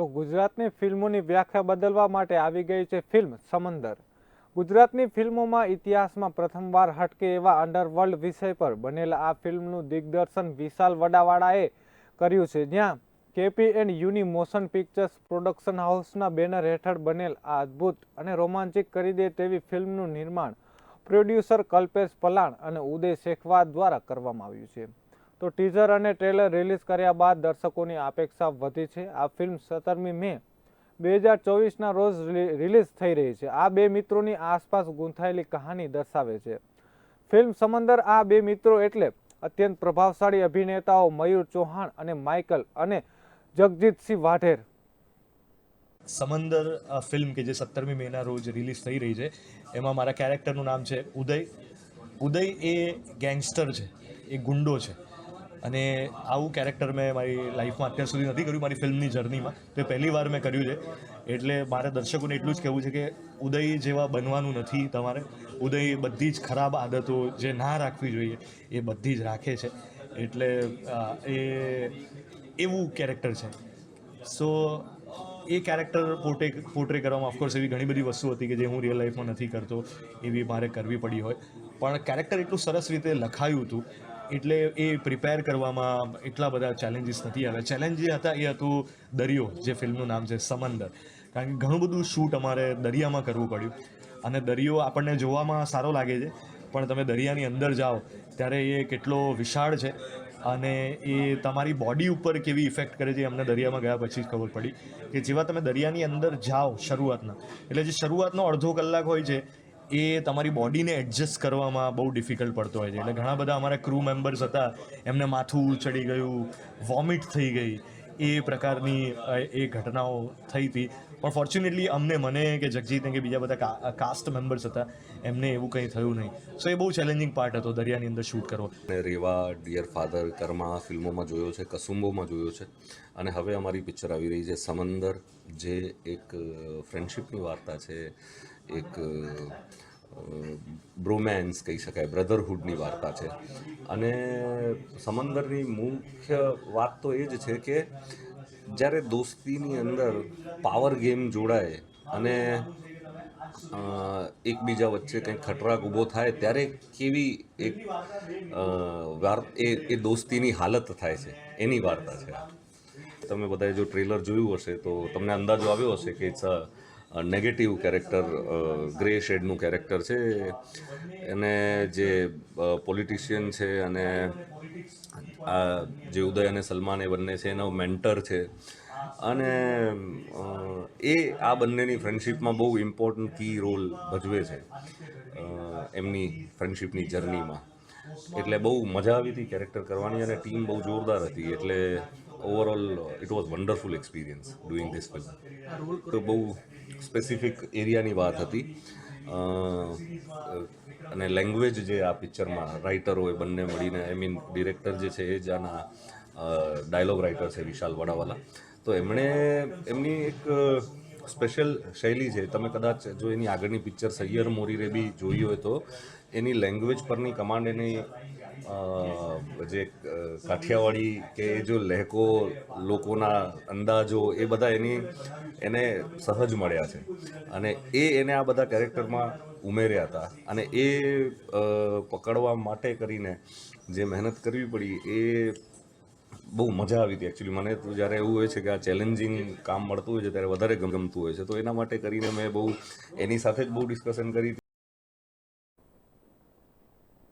તો ગુજરાતની ફિલ્મોની વ્યાખ્યા બદલવા માટે આવી ગઈ છે ફિલ્મ સમંદર. ગુજરાતની ફિલ્મોમાં ઇતિહાસમાં પ્રથમવાર હટકે એવા અંડરવર્લ્ડ વિષય પર બનેલા આ ફિલ્મનું દિગ્દર્શન વિશાલ વડાવાળાએ કર્યું છે. જ્યાં KP and Uni motion pictures production હાઉસના બેનર હેઠળ બનેલ આ અદ્ભુત અને રોમાંચિક કરી દે તેવી ફિલ્મનું નિર્માણ પ્રોડ્યુસર કલ્પેશ પલાણ અને ઉદય શેખવા દ્વારા કરવામાં આવ્યું છે. તો ટીઝર અને ટ્રેલર રિલીઝ કર્યા બાદ દર્શકોની અપેક્ષા વધી છે. આ ફિલ્મ સત્તરમી મે બે હજાર ચોવીસના રોજ રિલીઝ થઈ રહી છે. આ બે મિત્રોની આસપાસ ગૂંથાયેલી કહાની દર્શાવે છે. ફિલ્મ સમંદર આ બે મિત્રો એટલે અત્યંત પ્રભાવશાળી અભિનેતાઓ મયુર ચૌહાણ અને માઇકલ અને જગજીતસિંહ વાઢેર. સમંદર ફિલ્મ કે જે સત્તરમી મેના રોજ રિલીઝ થઈ રહી છે, એમાં મારા કેરેક્ટરનું નામ છે ઉદય. ઉદય એ ગેંગસ્ટર છે. એ ગુંડો છે. અને આવું કેરેક્ટર મેં મારી લાઈફમાં અત્યાર સુધી નથી કર્યું, મારી ફિલ્મની જર્નીમાં તો પહેલી વાર મેં કર્યું છે. એટલે મારે દર્શકોને એટલું જ કહેવું છે કે ઉદય જેવા બનવાનું નથી તમારે. ઉદય બધી જ ખરાબ આદતો જે ના રાખવી જોઈએ, એ બધી જ રાખે છે. એટલે એ એવું કેરેક્ટર છે. સો એ કેરેક્ટર પોર્ટે પોર્ટ્રે કરવામાં ઓફકોર્સ એવી ઘણી બધી વસ્તુ હતી કે જે હું રિયલ લાઈફમાં નથી કરતો, એવી મારે કરવી પડી હોય. પણ કેરેક્ટર એટલું સરસ રીતે લખાયું હતું એટલે એ પ્રિપેર કરવામાં એટલા બધા ચેલેન્જીસ નથી આવ્યા. ચેલેન્જ જે હતા એ હતું દરિયો, જે ફિલ્મનું નામ છે સમંદર. કારણ કે ઘણું બધું શૂટ અમારે દરિયામાં કરવું પડ્યું. અને દરિયો આપણને જોવામાં સારો લાગે છે. પણ તમે દરિયાની અંદર જાઓ, ત્યારે એ કેટલો વિશાળ છે. અને એ તમારી બોડી ઉપર કેવી ઇફેક્ટ કરે છે અમને દરિયામાં ગયા પછી જ ખબર પડી. કે જેવા તમે દરિયાની અંદર જાઓ શરૂઆતના, એટલે જે શરૂઆતનો અડધો કલાક હોય છે એ તમારી બોડીને એડજસ્ટ કરવામાં બહુ ડિફિકલ્ટ પડતો હોય છે. એટલે ઘણા બધા અમારા ક્રૂ મેમ્બર્સ હતા, એમને માથું ચડી ગયું વોમિટ થઈ ગઈ, એ પ્રકારની એ ઘટનાઓ થઈ હતી. પણ ફોર્ચ્યુનેટલી અમને, મને કે જગજીતને કે બીજા બધા કાસ્ટ મેમ્બર્સ હતા, એમને એવું કંઈ થયું નહીં. સો એ બહુ ચેલેન્જિંગ પાર્ટ હતો, દરિયાની અંદર શૂટ કરવો. રેવા ડિયર ફાધર કર્મા ફિલ્મોમાં જોયો છે, કસુંબોમાં જોયો છે. અને હવે અમારી પિક્ચર આવી રહી છે, સમંદર, જે એક ફ્રેન્ડશિપની વાર્તા છે, એક બ્રોમેન્સ કહી શકાય, બ્રધરહુડની વાર્તા છે. અને સમંદરની મુખ્ય વાત તો એ જ છે કે જ્યારે દોસ્તીની અંદર પાવર ગેમ જોડાય અને એકબીજા વચ્ચે કંઈક ખટરાક ઊભો થાય, ત્યારે કેવી એક એ એ દોસ્તીની હાલત થાય છે. એની વાર્તા છે તમે બધાએ જો ટ્રેલર જોયું હશે તો તમને અંદાજો આવ્યો હશે કે it's a negative character grey શેડનું character છે. એને જે પોલિટિશિયન છે અને આ જે ઉદય અને સલમાન એ બંને છે, એનો મેન્ટર છે. અને એ આ બંનેની ફ્રેન્ડશિપમાં બહુ ઇમ્પોર્ટન્ટ કી રોલ ભજવે છે એમની ફ્રેન્ડશિપની જર્નીમાં એટલે બહુ મજા આવી હતી કેરેક્ટર કરવાની અને ટીમ બહુ જોરદાર હતી. એટલે overall it was wonderful experience doing this film તો બહુ સ્પેસિફિક એરિયાની વાત હતી. અને લેંગ્વેજ જે આ પિક્ચરમાં રાઇટરો એ બંને મળીને આઈ મીન ડિરેક્ટર જે છે, એ જ આના ડાયલોગ રાઇટર છે, વિશાલ વડાવાલા. તો એમણે એમની એક સ્પેશિયલ શૈલી છે. તમે કદાચ જો એની આગળની પિક્ચર સૈયર મોરીરે બી જોઈ હોય તો, એની લેંગ્વેજ પરની કમાન્ડ એની જે કાઠિયાવાડી કે એ જો લહેકો લોકોના અંદાજો એ બધા એની, એને સહજ મળ્યા છે. અને એ એને આ બધા કેરેક્ટરમાં ઉમેર્યા હતા. અને એ પકડવા માટે કરીને જે મહેનત કરવી પડી એ બહુ મજા આવી હતી એકચ્યુઅલી મને તો જ્યારે એવું હોય છે કે આ ચેલેન્જિંગ કામ મળતું હોય છે, ત્યારે વધારે ગમતું હોય છે. તો એના માટે કરીને મેં બહુ એની સાથે જ બહુ ડિસ્કશન કરી